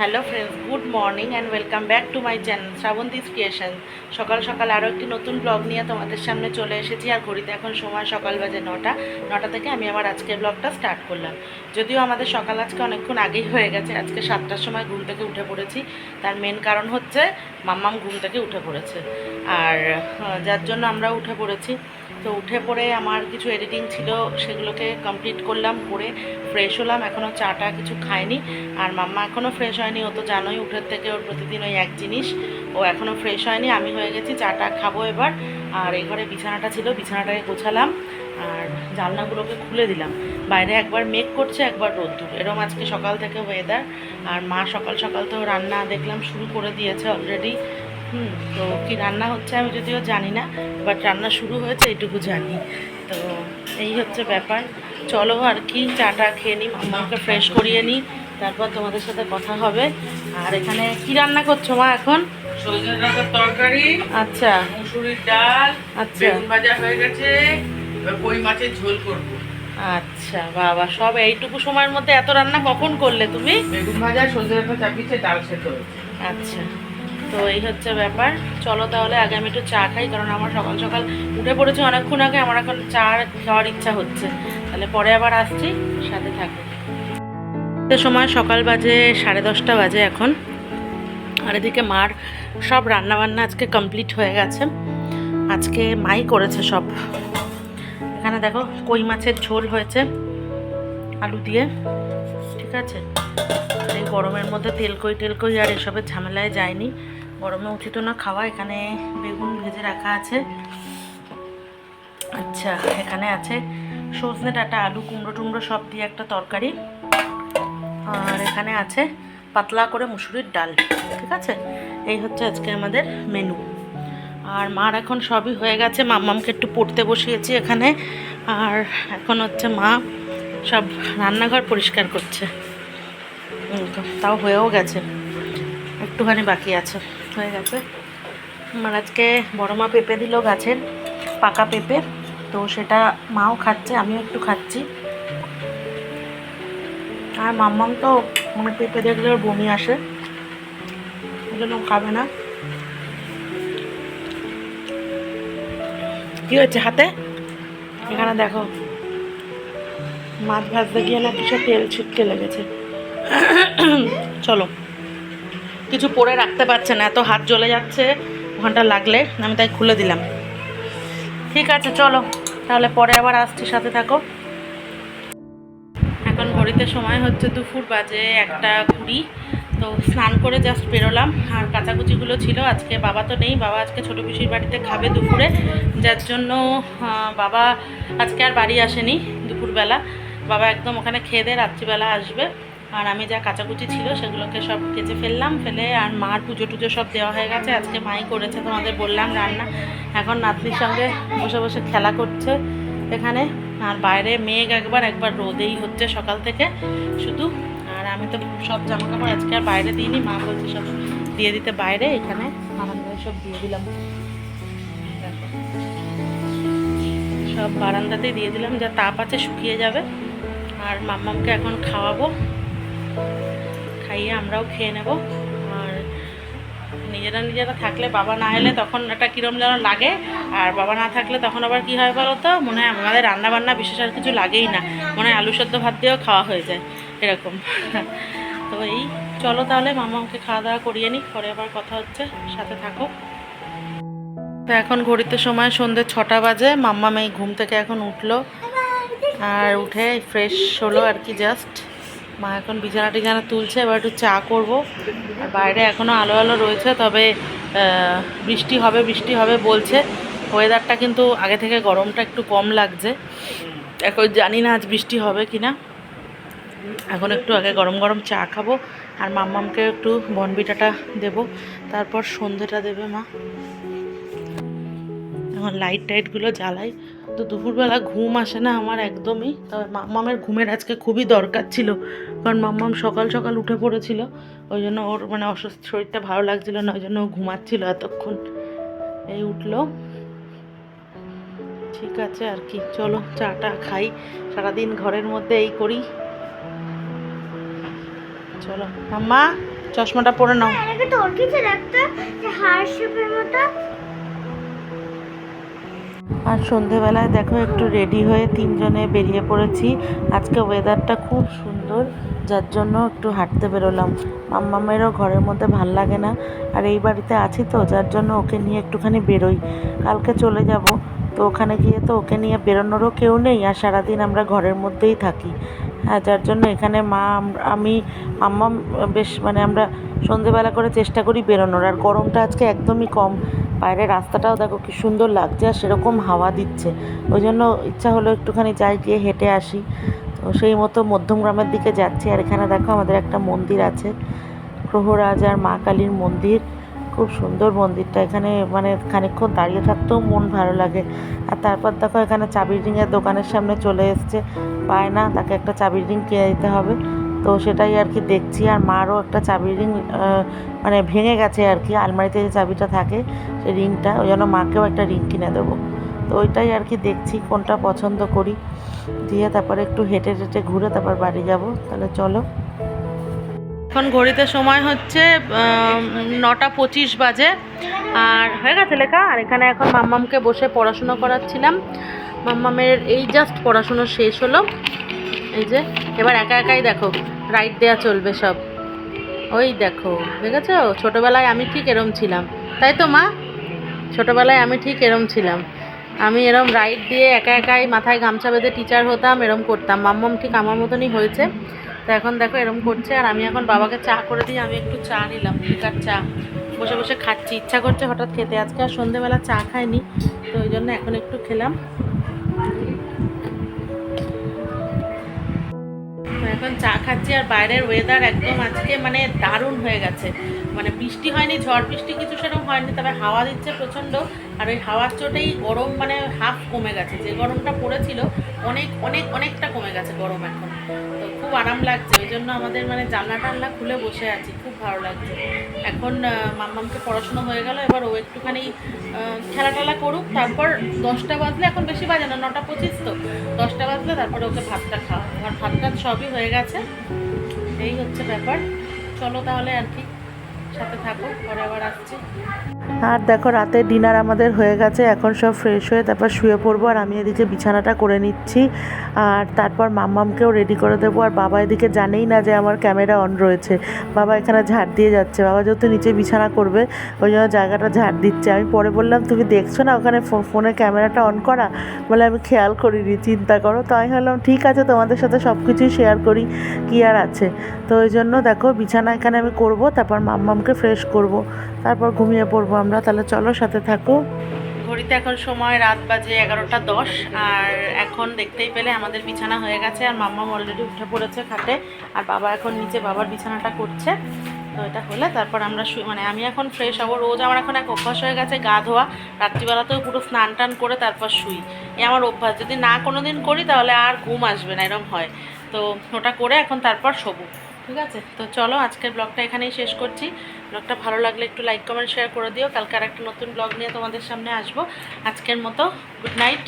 Hello friends, good morning and welcome back to my channel Srabanti's creation. সকাল সকাল আরও একটি নতুন ব্লগ নিয়ে তোমাদের সামনে চলে এসেছি আর ঘড়িতে এখন সময় সকাল বাজে নটা। নটা থেকে আমি আমার আজকের ব্লগটা স্টার্ট করলাম। যদিও আমাদের সকাল আজকে অনেকক্ষণ আগেই হয়ে গেছে, আজকে সাতটার সময় ঘুম থেকে উঠে পড়েছি। তার মেন কারণ হচ্ছে, মাম্মাম ঘুম থেকে উঠে পড়েছে। আর যার জন্য আমরা উঠে পড়েছি। তো উঠে পড়ে আমার কিছু এডিটিং ছিল, সেগুলোকে কমপ্লিট করলাম, করে ফ্রেশ হলাম। এখনও চাটা কিছু খায়নি আর মাম্মা এখনও ফ্রেশ হয়নি, ও তো জানোই উঠের থেকে ওর প্রতিদিন ওই এক জিনিস। ও এখনও ফ্রেশ হয়নি, আমি হয়ে গেছি, চাটা খাব এবার। আর এই ঘরে বিছানাটা ছিল বিছানাটাকে গোছালাম। আর জানলাগুলোকে খুলে দিলাম। বাইরে একবার মেঘ করছে, একবার রোদ্দুর। এরম আজকে সকাল থেকে ওয়েদার আর মা সকাল সকাল তো রান্না দেখলাম, শুরু করে দিয়েছে অলরেডি হুম তো কি রান্না হচ্ছে আমি যদিও জানি না বাট রান্না শুরু হয়েছে এইটুকু জানি। তো এই হচ্ছে ব্যাপার। চলো আর কি চাটা খেয়ে নিই মাম্মাকে ফ্রেশ করিয়ে নিই তারপর তোমাদের সাথে কথা হবে। আর এখানে কি রান্না করছ মা এখন? তরকারি আচ্ছা। মুসুরির ডাল আচ্ছা। বেগুন ভাজা হয়ে গেছে কই মাছের ঝোল করব। আচ্ছা বাবা সব এইটুকু সময়ের মধ্যে এত রান্না কখন করলে তুমি? বেগুন ভাজা সজনে ডাঁটা চাপিয়েছে ডাল সেদ্ধ আচ্ছা। তো এই হচ্ছে ব্যাপার। চলো তাহলে, আগে আমি একটু চা খাই, কারণ আমার সকাল সকাল উঠে পড়েছি অনেকক্ষণ আগে, আমার এখন চা খাওয়ার ইচ্ছা হচ্ছে। তাহলে পরে আবার আসছি, সাথে থাকো। সময় সকাল বাজে সাড়ে দশটা বাজে এখন। আর এদিকে মার সব রান্নাবান্না আজকে কমপ্লিট হয়ে গেছে। আজকে মাই করেছে সব। এখানে দেখো, কই মাছের ঝোল হয়েছে আলু দিয়ে, ঠিক আছে? এই গরমের মধ্যে তেলকই টেলকই আর এসবের ঝামেলায় যায়নি। গরমে উচিত না, খাওয়া, এখানে বেগুন ভেজে রাখা আছে। আচ্ছা এখানে আছে সজনে ডাটা, আলু কুমড়ো টুমড়ো, সব দিয়ে একটা তরকারি। আর এখানে আছে পাতলা করে মুসুরির ডাল, ঠিক আছে? এই হচ্ছে আজকে আমাদের মেনু আর মার এখন সবই হয়ে গেছে, মাম্মামকে একটু পড়তে বসিয়েছি এখানে। আর এখন হচ্ছে মা সব রান্নাঘর পরিষ্কার করছে। তাও হয়েও গেছে। একটুখানি বাকি আছে। হয়ে গেছে। আমার আজকে বড় মা পেঁপে দিল গাছের, পাকা পেঁপে। তো সেটা মাও খাচ্ছে, আমিও একটু খাচ্ছি। আর মাম্মাম তো মানে পেঁপে দেখলে ওর বমি আসে। ওই জন্য খাবে না। কি হচ্ছে হাতে? এখানে দেখো। মাছ ভাজতে গিয়ে না কিছু তেল ছিটকে লেগেছে। চলো। কিছু পরে রাখতে পারছে না, এত হাত জ্বলে যাচ্ছে ওখানটা লাগলে, আমি তাই খুলে দিলাম। ঠিক আছে, চলো, তাহলে পরে আবার আসছি, সাথে থাকো। এখন ঘড়িতে সময় হচ্ছে দুপুর বাজে একটা কুড়ি, তো স্নান করে জাস্ট বেরোলাম। আর কাচাকুচিগুলো ছিল, আজকে বাবা তো নেই, বাবা আজকে ছোটো পিসির বাড়িতে খাবে দুপুরে। যার জন্য বাবা আজকে আর বাড়ি আসেনি দুপুরবেলা। বাবা একদম ওখানে খেয়ে দিয়ে রাত্রিবেলা আসবে। আর আমি যা কাচাকুচি ছিল সেগুলোকে সব কেচে ফেললাম, ফেলে আর মার পুজো টুজো সব দেওয়া হয়ে গেছে। আজকে মাই করেছে তোমাদের বললাম রান্না। এখন নাতনির সঙ্গে বসে বসে খেলা করছে এখানে। আর বাইরে মেঘ একবার একবার রোদেই হচ্ছে সকাল থেকে শুধু। আর আমি তো সব জামা কাপড় আজকে আর বাইরে দিইনি, মা বলছে সব দিয়ে দিতে বাইরে, এখানে বারান্দায় সব দিয়ে দিলাম। সব বারান্দাতেই দিয়ে দিলাম, যা তাপ আছে শুকিয়ে যাবে। আর মাম্মামকে এখন খাওয়াবো। খাইয়ে আমরাও খেয়ে নেব। আর নিজেরা নিজেরা থাকলে বাবা না এলে তখন একটা কিরম যেন লাগে। আর বাবা না থাকলে তখন আবার কি হয় বলো তো? মনে হয় আমাদের রান্না বান্না বিশেষ আর কিছু লাগেই না। মনে হয় আলু সেদ্ধ ভাত দিয়েও খাওয়া হয়ে যায়, এরকম। তো এই, চলো তাহলে মামাকে খাওয়া দাওয়া করিয়ে নিই, পরে আবার কথা হচ্ছে, সাথে থাকো। তো এখন ঘড়িতে সময় সন্ধ্যে ছটা বাজে মাম্মা মেয়ে ঘুম থেকে এখন উঠল। আর উঠে ফ্রেশ হলো আর কি জাস্ট মা এখন বিছানা টিছানা তুলছে, এবার একটু চা করব। আর বাইরে এখনও আলো আলো রয়েছে, তবে বৃষ্টি হবে বৃষ্টি হবে বলছে। ওয়েদারটা কিন্তু আগে থেকে গরমটা একটু কম লাগছে। এখন জানি না আজ বৃষ্টি হবে কি না এখন একটু আগে গরম গরম চা খাব, আর মাম্মামকে একটু বনবিটাটা দেবো। তারপর সন্ধেটা দেবে মা। এখন লাইট টাইটগুলো জ্বালাই। তো দুপুরবেলা ঘুম আসে না আমার একদমই। তবে মাম্মামের ঘুমের আজকে খুবই দরকার ছিল। কারণ মাম্মাম সকাল সকাল উঠে পড়েছিল। ওই জন্য ওর মানে অসুস্থ শরীরটা ভালো লাগছিল না, ওই জন্য ও ঘুমাচ্ছিল এতক্ষণ। এই উঠল। ঠিক আছে আর কি, চলো চাটা খাই। সারাদিন ঘরের মধ্যে এই করি। চলো, মাম্মা, চশমাটা পরে নাও। তোর কিছু হার শেপের মতো। আর সন্ধেবেলায় দেখো একটু রেডি হয়ে তিনজনে বেরিয়ে পড়েছি। আজকে ওয়েদারটা খুব সুন্দর, যার জন্য একটু হাঁটতে বেরোলাম। মাম্মামেরও ঘরের মধ্যে ভালো লাগে না, আর এই বাড়িতে আছি তো, যার জন্য ওকে নিয়ে একটুখানি বেরোই। কালকে চলে যাব, তো ওখানে গিয়ে তো ওকে নিয়ে বেরোনোরও কেউ নেই, আর সারাদিন আমরা ঘরের মধ্যেই থাকি। হ্যাঁ যার জন্য এখানে মা, আমি মাম্মাম বেশ মানে আমরা সন্ধেবেলা করে চেষ্টা করি বেরোনোর। আর গরমটা আজকে একদমই কম। বাইরের রাস্তাটাও দেখো কি সুন্দর লাগছে আর সেরকম হাওয়া দিচ্ছে। ওই জন্য ইচ্ছা হলো একটুখানি যাই, গিয়ে হেঁটে আসি। তো সেই মতো মধ্যমগ্রামের দিকে যাচ্ছি। আর এখানে দেখো আমাদের একটা মন্দির আছে। গ্রহরাজ আর মা কালীর মন্দির। খুব সুন্দর মন্দিরটা। এখানে মানে খানিকক্ষণ দাঁড়িয়ে থাকতেও মন ভালো লাগে। আর তারপর দেখো এখানে চাবির রিংয়ের দোকানের সামনে চলে এসছে। পায় না, তাকে একটা চাবির রিং কিনে দিতে হবে। তো সেটাই আর কি দেখছি। আর মারও একটা চাবির রিং মানে ভেঙে গেছে আর কি। আলমারিতে যে চাবিটা থাকে, সেই রিংটা, ওই জন্য মাকেও একটা রিং কিনে দেবো। তো ওইটাই আর কি দেখছি, কোনটা পছন্দ করি। দিয়ে তারপরে একটু হেঁটে হেঁটে ঘুরে তারপর বাড়ি যাব। তাহলে চলো। এখন ঘড়িতে সময় হচ্ছে নটা পঁচিশ বাজে। আর হয়ে গেছে লেখা? আর এখানে এখন মাম্মামকে বসে পড়াশুনো করাচ্ছিলাম। মাম্মামের এই জাস্ট পড়াশুনো শেষ হলো। এই যে, এবার একা একাই দেখো, রাইট দেয়া চলবে সব। ওই দেখো, দেখেছ? ছোটোবেলায় আমি ঠিক এরম ছিলাম। তাই তো, মা? ছোটোবেলায় আমি ঠিক এরম ছিলাম। আমি এরম রাইট দিয়ে একা একাই মাথায় গামছা বেঁধে টিচার হতাম, এরম করতাম। মাম্মাম ঠিক আমার মতনই হয়েছে। তো এখন দেখো এরম করছে, আর আমি এখন বাবাকে চা করে দিই, আমি একটু চা নিলাম লিকার চা। বসে বসে খাচ্ছি, ইচ্ছা করছে হঠাৎ খেতে, আজকে আর সন্ধেবেলা চা খাইনি, তো ওই জন্য এখন একটু খেলাম। এখন চা খাচ্ছি, আর বাইরের ওয়েদার একদম আজকে মানে দারুণ হয়ে গেছে। মানে বৃষ্টি হয়নি, ঝড় বৃষ্টি কিছু সেরকম হয়নি, তবে হাওয়া দিচ্ছে প্রচণ্ড, আর ওই হাওয়ার চোটেই গরম মানে হাফ কমে গেছে, যে গরমটা পড়েছিল, অনেক অনেক, অনেকটা কমে গেছে গরম এখন। তো খুব আরাম লাগছে, ওই জন্য আমাদের মানে জানলা টানলা খুলে বসে আছি, খুব ভালো লাগছে। এখন মাম্মামকে পড়াশোনা হয়ে গেল, এবার ও একটুখানি খেলা টেলা করুক, তারপর দশটা বাজলে, এখন বেশি বাজে না, নটা পঁচিশ তো, দশটা বাজলে তারপরে ওকে ভাতটা খাওয়া আর ভাত টাত সবই হয়ে গেছে। এই হচ্ছে ব্যাপার, চলো তাহলে আর কি, সাথে থাকো, পরে আবার আসছি। আর দেখো রাতে ডিনার আমাদের হয়ে গেছে, এখন সব ফ্রেশ হয়ে তারপর শুয়ে পড়ব আর আমি এদিকে বিছানাটা করে নিচ্ছি। আর তারপর মাম্মামকেও রেডি করে দেবো, আর বাবা এদিকে জানেই না যে আমার ক্যামেরা অন রয়েছে। বাবা এখানে ঝাড় দিয়ে যাচ্ছে, বাবা যেহেতু নিচে বিছানা করবে, ওই জন্য জায়গাটা ঝাড় দিচ্ছে। আমি পরে বললাম, তুমি দেখছ না ওখানে ফোনে ক্যামেরাটা অন করা? বলে, আমি খেয়াল করিনি, চিন্তা করো। তো আমি ভাবলাম, ঠিক আছে, তোমাদের সাথে সব কিছুই শেয়ার করি, কি আর আছে? তো ওই জন্য দেখো, বিছানা এখানে আমি করব, তারপর মাম্মামকে ফ্রেশ করব, তারপর ঘুমিয়ে পড়ব আমরা তাহলে চলো, সাথে থাকো। ঘড়িতে এখন সময় রাত বাজে এগারোটা দশ, আর এখন দেখতেই পেলে আমাদের বিছানা হয়ে গেছে, আর মাম্মাম অলরেডি উঠে পড়েছে খাটে, আর বাবা এখন নিচে বাবার বিছানাটা করছে। তো এটা হলে, তারপর আমরা মানে আমি এখন ফ্রেশ হব, রোজ আমার এখন এক অভ্যাস হয়ে গেছে গা ধোয়া, রাত্রিবেলাতেও পুরো স্নান টান করে তারপর শুই। এ আমার অভ্যাস, যদি না কোনো দিন করি তাহলে আর ঘুম আসবে না, এরম হয়। তো ওটা করে এখন তারপর শোবো। ঠিক আছে? তো চলো আজকের ব্লগটা এখানেই শেষ করছি। ব্লগটা ভালো লাগলে একটু লাইক কমেন্ট শেয়ার করে দিও। কালকে আর একটা নতুন ব্লগ নিয়ে তোমাদের সামনে আসব। আজকের মতো গুড নাইট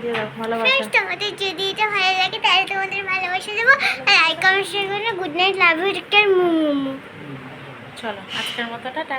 দিয়ে দাও ভালোবাসা। ফ্রেন্ডস তোমাদের যদি এটা ভালো লাগে তাহলে তোমাদের ভালোবাসা দেবো। আর লাইক কমেন্ট শেয়ার করলে good night love you take Mumu চলো আজকের মতো টাটা।